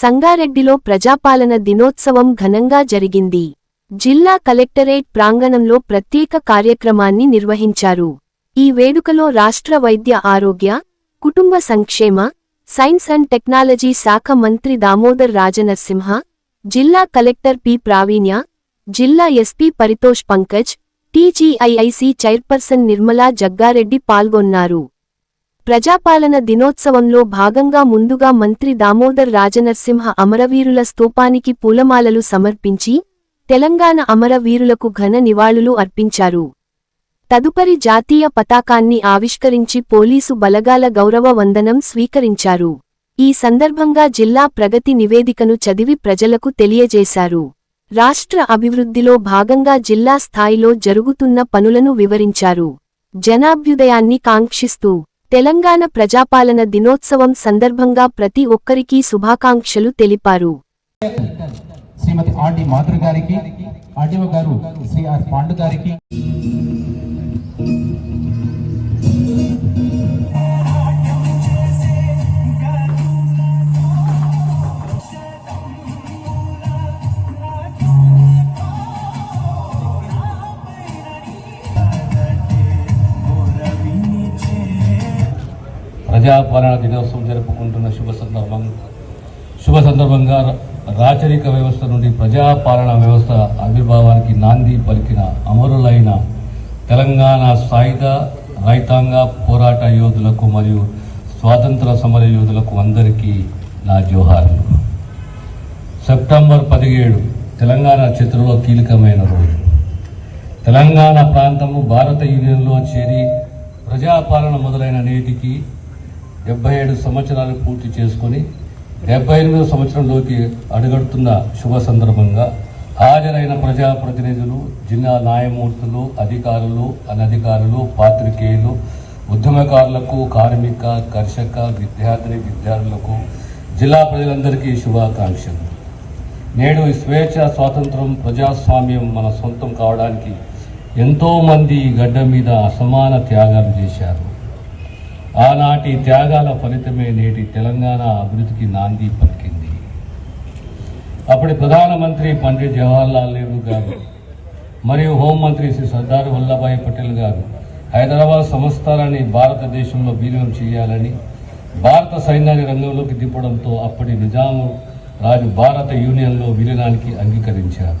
సంగారెడ్డిలో ప్రజాపాలన దినోత్సవం ఘనంగా జరిగింది. జిల్లా కలెక్టరేట్ ప్రాంగణంలో ప్రత్యేక కార్యక్రమాన్ని నిర్వహించారు. ఈ వేడుకలో రాష్ట్ర వైద్య ఆరోగ్య కుటుంబ సంక్షేమ సైన్స్ అండ్ టెక్నాలజీ శాఖ మంత్రి దామోదర్ రాజనర్సింహ జిల్లా కలెక్టర్ పి ప్రావీణ్య జిల్లా SP Paritosh Pankaj TGIIC chairperson Nirmala Jaggareddy పాల్గొన్నారు. ప్రజాపాలన దినోత్సవంలో భాగంగా ముందుగా మంత్రి దామోదర్ రాజనర్సింహ అమరవీరుల స్తూపానికి పూలమాలలు సమర్పించి తెలంగాణ అమరవీరులకు ఘన నివాళులు అర్పించారు. తదుపరి జాతీయ పతాకాన్ని ఆవిష్కరించి పోలీసు బలగాల గౌరవ వందనం స్వీకరించారు. ఈ సందర్భంగా జిల్లా ప్రగతి నివేదికను చదివి ప్రజలకు తెలియజేశారు. రాష్ట్ర అభివృద్ధిలో భాగంగా జిల్లా స్థాయిలో జరుగుతున్న పనులను వివరించారు. జనాభ్యుదయాన్ని కాంక్షిస్తూ తెలంగాణ ప్రజాపాలన దినోత్సవం సందర్భంగా ప్రతి ఒక్కరికీ శుభాకాంక్షలు తెలిపారు. శ్రీమతి ఆర్డి మాధురి గారికి ఆర్డీఓ గారు శ్రీ ఆర్ పాండు గారికి ప్రజాపాలన దినోత్సవం జరుపుకుంటున్న శుభ సందర్భం శుభ సందర్భంగా రాచరిక వ్యవస్థ నుండి ప్రజాపాలన వ్యవస్థ ఆవిర్భావానికి నాంది పలికిన అమరులైన తెలంగాణ సాయుధ రైతాంగ పోరాట యోధులకు మరియు స్వాతంత్ర సమర యోధులకు అందరికీ నా జోహార్లు. సెప్టెంబర్ పదిహేడు తెలంగాణ చరిత్రలో కీలకమైన రోజు. తెలంగాణ ప్రాంతము భారత యూనియన్లో చేరి ప్రజాపాలన మొదలైన నేటికి డెబ్బై ఏడు సంవత్సరాలు పూర్తి చేసుకొని డెబ్బై ఎనిమిదో సంవత్సరంలోకి అడుగడుతున్న శుభ సందర్భంగా హాజరైన ప్రజాప్రతినిధులు జిల్లా న్యాయమూర్తులు అధికారులు అనధికారులు పాత్రికేయులు ఉద్యమకారులకు కార్మిక కర్షక విద్యార్థిని విద్యార్థులకు జిల్లా ప్రజలందరికీ శుభాకాంక్షలు. నేడు స్వేచ్ఛ స్వాతంత్రం ప్రజాస్వామ్యం మన సొంతం కావడానికి ఎంతోమంది గడ్డ మీద అసమాన త్యాగాలు చేశారు. ఆనాటి త్యాగాల ఫలితమే నేటి తెలంగాణ అభివృద్ధికి నాంది పలికింది. అప్పటి ప్రధానమంత్రి పండిట్ జవహర్లాల్ నెహ్రూ గారు మరియు హోంమంత్రి శ్రీ సర్దార్ వల్లభాయ్ పటేల్ గారు హైదరాబాద్ సంస్థానాన్ని భారతదేశంలో విలీనం చేయాలని భారత సైన్యాన్ని రంగంలోకి దింపడంతో అప్పటి నిజాము రాజు భారత యూనియన్లో విలీనానికి అంగీకరించారు.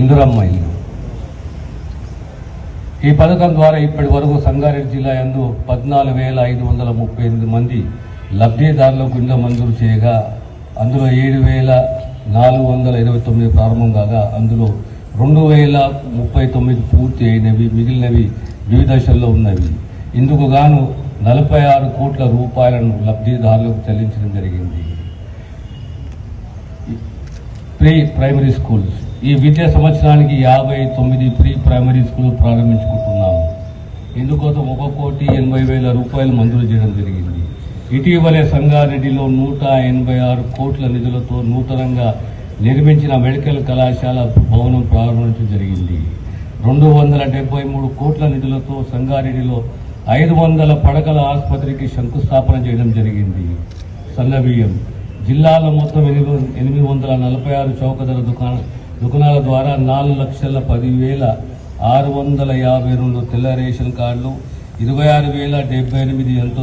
ఇందురమ్మ ఇల్లు. ఈ పథకం ద్వారా ఇప్పటి వరకు సంగారెడ్డి జిల్లా యందు పద్నాలుగు వేల ఐదు వందల ముప్పై ఎనిమిది మంది లబ్ధిదారులకు ఇళ్ళ మంజూరు చేయగా అందులో ఏడు వేల నాలుగు వందల ఇరవై తొమ్మిది ప్రారంభం కాగా అందులో రెండు వేల ముప్పై తొమ్మిది పూర్తి అయినవి మిగిలినవి వివిధ దశల్లో ఉన్నవి. ఇందుకు గాను నలభై ఆరు కోట్ల రూపాయలను లబ్ధిదారులకు చెల్లించడం జరిగింది. Pre primary schools. ఈ విద్యా సంవత్సరానికి యాభై తొమ్మిది ప్రీ ప్రైమరీ స్కూల్ ప్రారంభించుకుంటున్నాము. ఇందుకోసం ఒక కోటి ఎనభై వేల రూపాయలు మంజూరు చేయడం జరిగింది. ఇటీవలే సంగారెడ్డిలో నూట ఎనభై ఆరు కోట్ల నిధులతో నూతనంగా నిర్మించిన మెడికల్ కళాశాల భవనం ప్రారంభించడం జరిగింది. రెండు వందల డెబ్బై మూడు కోట్ల నిధులతో సంగారెడ్డిలో ఐదు వందల పడకల ఆసుపత్రికి శంకుస్థాపన చేయడం జరిగింది. సన్నబియ్యం జిల్లాలో మొత్తం ఎనిమిది ఎనిమిది వందల నలభై ఆరు చౌక ధర దుకాణ దుకాణాల ద్వారా నాలుగు లక్షల పదివేల ఆరు వందల యాభై రెండు తెల్ల రేషన్ కార్డులు ఇరవై ఆరు వేల డెబ్బై ఎనిమిది ఎంతో